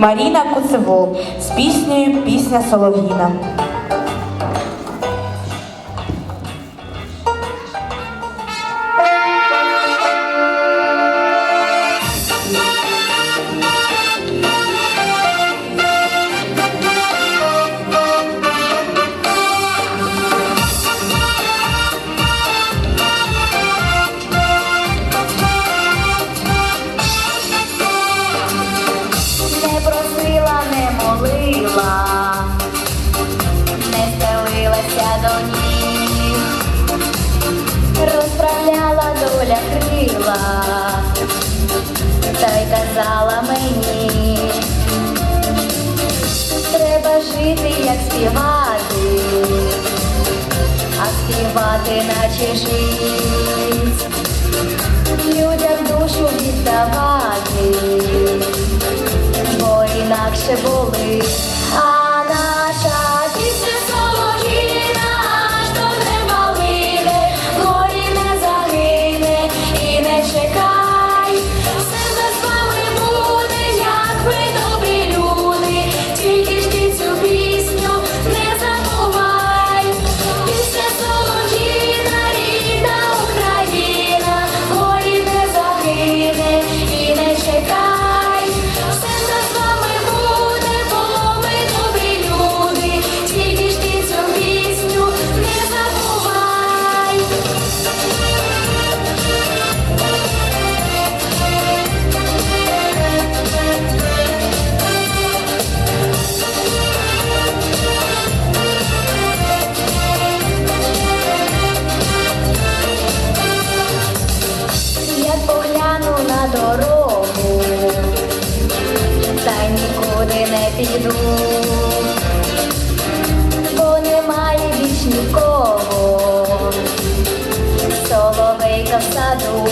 Маріна Куцевол з піснею Пісня Солов'їна. Не молила, не стелилася до ніг, розправляла доля крила, та й казала мені, треба жити, як співати, а співати наче жить, людям душу віддавати tak se bolit. Дорогу, та й нікуди не піду, бо немає більш нікого, соловейка в саду,